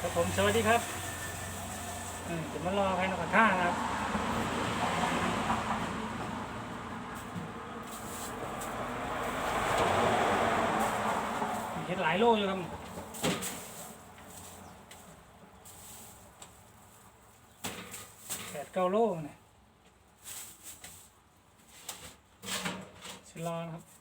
ครับผมสวัสดีครับอืมจะมารอใครนกกระทานะครับเห็นหลายโลอยู่ครับแปดเก้าโลเนี่ยสิรอนครับ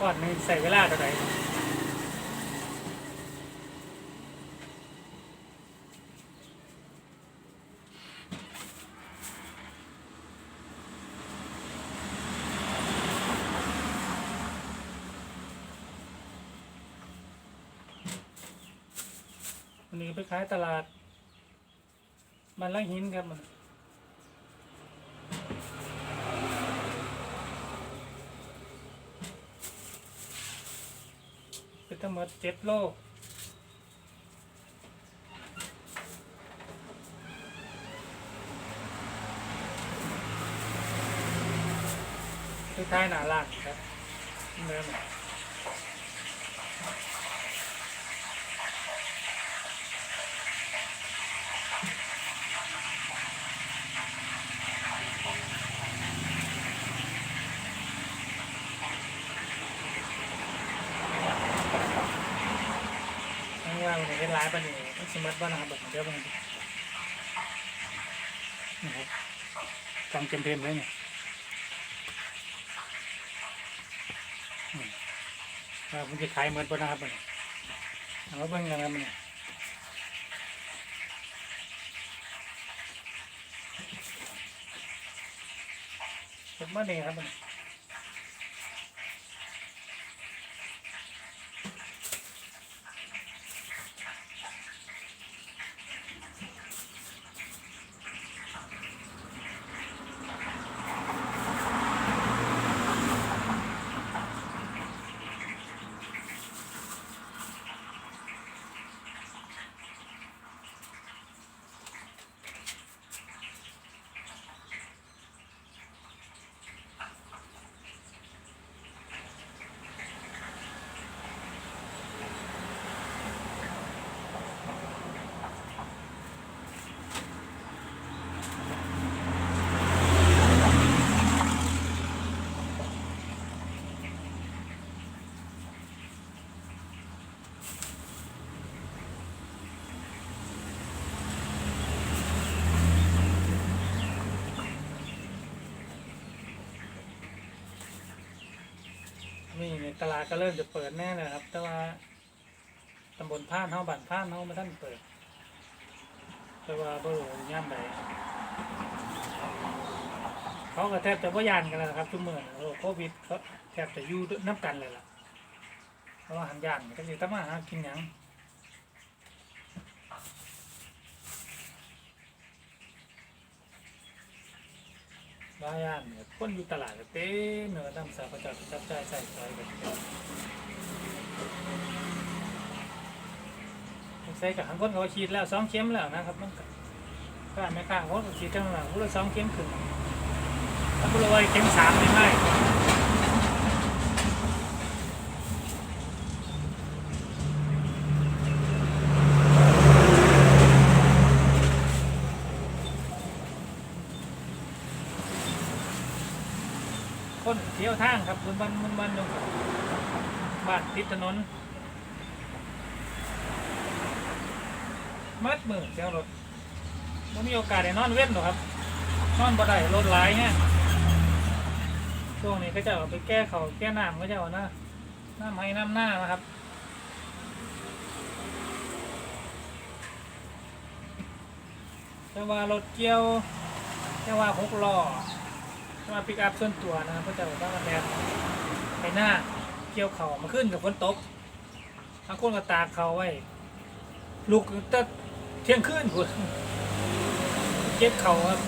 กผ่อนนี่ใส่เวลาเท่าไหร่วันนี้ไปขายตลาด มันลังหินครับมัน เป็น ทั้งหมดเจ็ดโลกคือท้ายหนาลากครับเนื้อ นทั้งว่ามันเป็นร้ายปะนี่ยมันสมัติว่านะครับแบบเดียวกันนะครับกำเต็มเต็มๆเลยเนี่ยว่ามันจะขายเหมือนปะนะครับมันเอามาเบิ่งกันนะมันเนี่ยเห็นมาเนี่ยครับมัน นี่ในตลาดก็เริ่มจะเปิดแน่เลยครับ แต่ว่าตำบลพานเฮาบ้านพานเฮาไม่ท่านเปิด แต่ว่าบ่รู้ย่ามใดเขาก็แทบจะว่ายานกันแล้วนะครับทุกเมื่อโรคโควิดเขาแทบจะอยู่น้ำกันเลยล่ะเพราะว่าหันยานก็คือทำมาหากินหยัง บ้าย่านเนี่ยคนอยู่ตลาดก็เต็มเนื้อตามสาประจับจับใจายใส่ซอยกันใส่กับทางคนเขาฉีดแล้วสองเข็มแล้วนะครับมันก็ข้าไม่ข้างคนก็ฉีดจังหวะคนละสองเข็มขึ้นถ้าบุรุษเข็มสามไม่ไหมคนเที่ยวทาง ครับบนบ้านบนบ้านตรงบ้านติดถนนมัดมือเจ้ารถไม่มีโอกาสได้นอนเว้นหรอกครับ นอนบ่ได้รถหลายเนี่ยช่วงนี้ก็จะเอาไปแก้เขาแก้น้ำก็จะเอานะน้ำให้น้ำหน้านะครับแต่ว่ารถเกี่ยวแต่ว่าหกล้อ มาปิกอัพส่วนตัวนะครับก็จะเอาบ้านแดดไปหน้าเกี่ยวเขามาขึ้นกับฝนตกบางคนก็ตากเขาไว้ลูกจะเที่ยงคืนคุณเก็บเขาครับ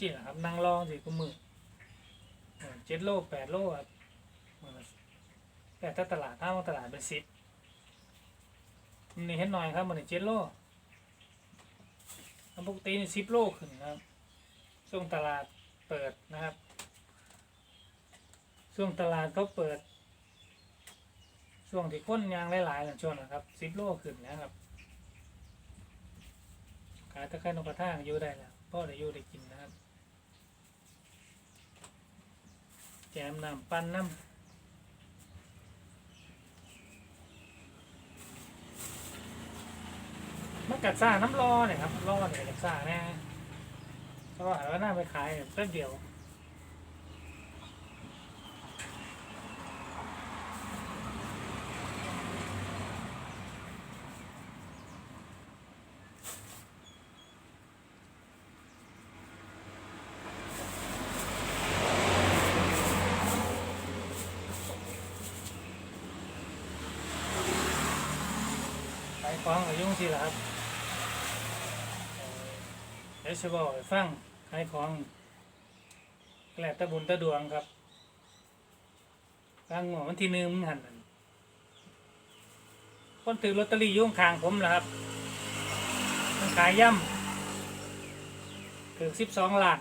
จริงๆนะครับนั่งรองสิกูมือเจ็ดโลแปดโลครับแต่ถ้าตลาดถ้าว่าตลาดเป็นสิบนี่เห็นหน่อยครับมันเจ็ดโลแล้วปกตินี่สิบโลขึ้นนะครับช่วงตลาดเปิดนะครับ ช่วงตลาดเขาเปิด ช่วงที่คนยางหลายๆนั่นช่วงนะครับสิบโลขึ้นนะครับขายตะไคร้นกกระทาอยู่ได้แล้วพ่อได้อยู่ได้กินนะครับ แจมน้ำปั้นน้ำมันกัดซ่าน้ำรอเนี่ยครับรอเนี่ยกัดซ่าแน่เพราะว่าเอาหน้าไปขายแป๊บเดียวายของกับยุ่งสิละครับเอ่อเดี๋ยวจะบอกฟังขายของแหลตะบุญตะดวงครับกลางหัววันที่หนึ่งมันหันนั่นคนถือลอตเตอรี่ยุ่งคางผมนะครับมันขายย่ำถือสิบสองล้าน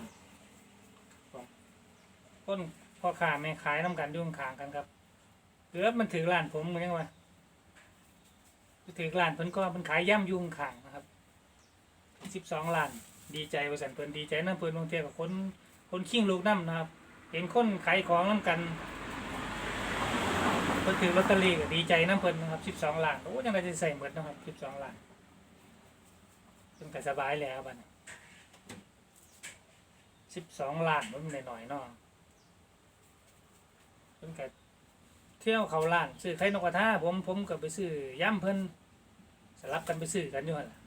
คนพ่อค้าแม่ขายน้ำกันยุ่งคางกันครับเกือบมันถือล้านผมเหมือนกันวะ ถือล้านเพิ่นก็มันขายย่ำยุงขางนะครับสิบสองล้าน ดีใจบริษัทเพิ่นดีใจน้ำเพิ่นบางเทียกับคนคนขิ้งลูกน้ำนะครับ เห็นคนขายของน้ำกันเพิ่นถือลอตเตอรี่ก็ดีใจน้ำเพิ่นนะครับสิบสองล้านโอ้ยังไงจะใส่หมดนะครับสิบสองล้านเพิ่นก็สบายแล้วบัดสิบสองล้านมันหน่อยๆเนาะเพิ่นก็ เที่ยวเขาล้านซื้อไข่นกกระทาผมผมก็ไปซื้อย่ำเพิ่นสลับกันไปซื้อกันอยู่หั่นล่ะ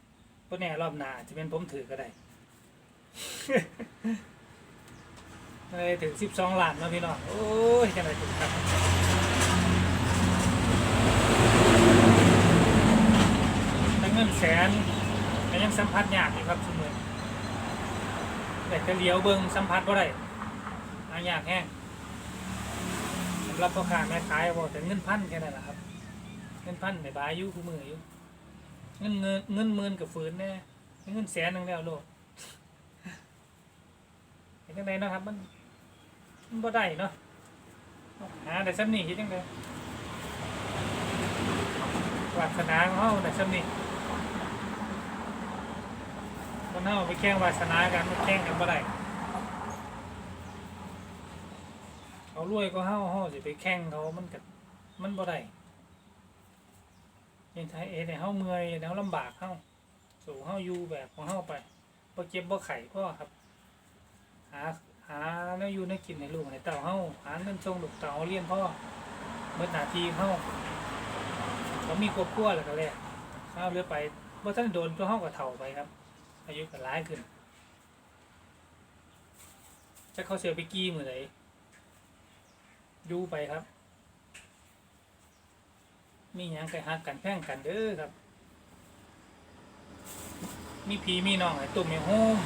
เพราะแน่รอบหน้าจะเป็นผมถือก็ได้ เลยถึงสิบสองล้านเนาะพี่น้องโอ้ยจังไรถึงครับแต่เงินแสนก็ยังสัมผัสยากอยู่ครับทุกมือแต่จะเลี้ยวเบิ้งสัมผัสบ่ได้หายากแห้ง รับพ่อค้าแม่ขายบอกแต่เงินพันแค่นั้นแหละครับ เงินพันในบายอยู่คู่มืออยู่เงินเงินเงินหมื่นกับฝืนแน่เงินแสนนึงแล้วโลกเห็นจังไดเนะครับ มันมันบ่ได้เนาะหาแต่ซ้ำนี่เฮ็ดจังไดวาสนาของเฮาแต่ซ้ำนี่คนเฮาไปแข่งวาสนากันมันแข่งกันบ่ได้ เขารวยก็เฮาเฮาสิไปแข่งเขามันก็มันบ่ได้ยังไทยเอ็ดให้เฮาเมื่อยเฮาลำบากเฮาสู่เฮาอยู่แบบของเฮาไปบ่เจ็บบ่ไข้พ่อครับ หาหาแนวอยู่ในกินในลูกในเต่าเฮาหาเงินส่งลูกเต่าเลี้ยงพ่อเมื่อหน้าที่เฮาเขามีครอบครัวแล้วก็แล้วเฮาเรือไปบ่ทันโดนตัวเฮาก็เฒ่าไปครับ อายุก็หลายขึ้นจะเขาเสียไปกี้มื้อใด อยู่ไปครับ มีหยังก็ฮักกันแพ่งกันเด้อครับ มีพีมีน้องให้ตุ่มให้โฮม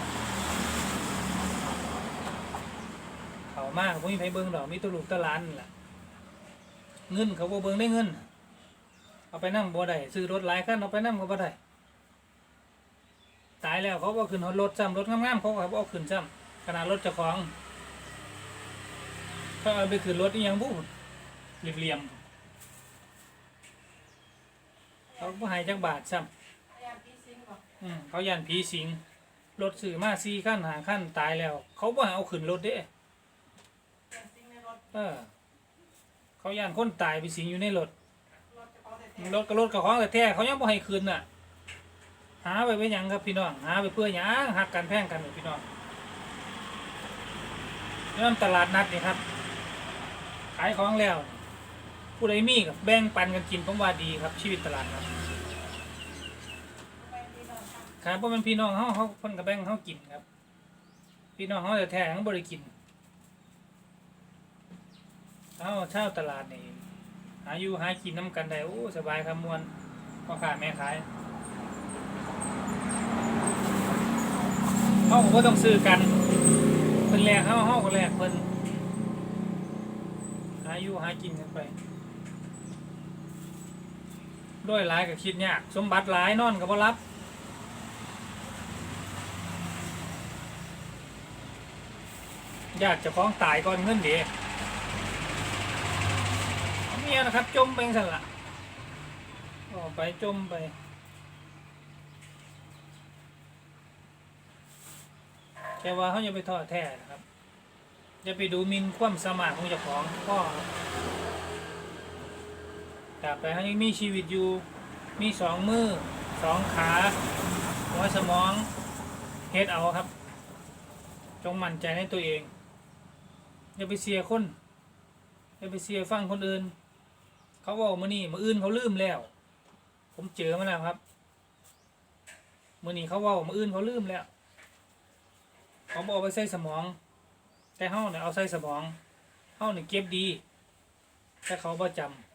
เขามากพวกนี้ไปเบิ้งดอกมีตัวลูกตะลันล่ะ เงินเขาบ่เบิ้งได้เงิน เอาไปนั่งบ่ได้ซื้อรถหลายคันเอาไปนั่งก็บ่ได้ตายแล้วเขาบ่ขึ้นรถซ้ำรถงามๆเขาก็บ่เอาขึ้นซ้ำขนาดรถเจ้าของ เขาเอาไปขึ้นรถอีหยังบุเหลี่ยมๆเขาบ่ให้จักบาทซ้ำอืมเขายันผีสิงรถสื่อมาสี่ขั้นหาขั้นตายแล้ว เขาบ่ให้เอาขึ้นรถเด้เออ เขายันคนตายไปสิงอยู่ในรถรถกับรถกับของแต่แท้เขายังบ่ให้คืนน่ะ หาไปเป็นหยังครับพี่น้องหาไปเพื่อหยังหักกันแพ่งกันพี่น้องเริ่มตลาดนัดนี่ครับขายของแล้ว ผู้ใดมีกับแบ่งปันกันกินผมว่าดีครับชีวิตตลาดนัดครับเพราะมันพี่น้องเขาเขาคนกับแบงเขากินครับ พี่น้องเขาแต่แท้ๆเขาบริกินเขาเช่าตลาดนี่หาอยู่หากินน้ำกันได้โอ้สบายครับมวนพ่อค้าแม่ขายเขาก็ต้องซื้อกันเป็นแรกเฮาเฮาก็แรกเพิ่นาอยู่หากินกันไปด้วยหลายก็คิดยากสมบัติหลายนอนก็บ่รับญาติจะฟ้องตายก่อนเงินดีเมียนะครับ จมไปสั่นละออกไปจมไปแค่ว่าเขาอย่าไปทอดแท้นะครับ อย่าไปดูหมินความสามารถของเจ้าของพ่อตราบใดเขายังมีชีวิตอยู่ มีสองมือสองขาหัวสมองเฮ็ดเอาครับ จงมั่นใจในตัวเอง อย่าไปเสียคน อย่าไปเสียฟังคนอื่น เขาบอกมานี่มาอื่นเขาลืมแล้ว ผมเจอมาแล้วครับมื่อนี้เขาเว่ามาอื่นเขาลืมแล้วเขาบอกไปใส่สมอง แต่เฮาเนี่ยเอาใส่สมองเฮาเนี่ยเก็บดี แต่เขาประจำ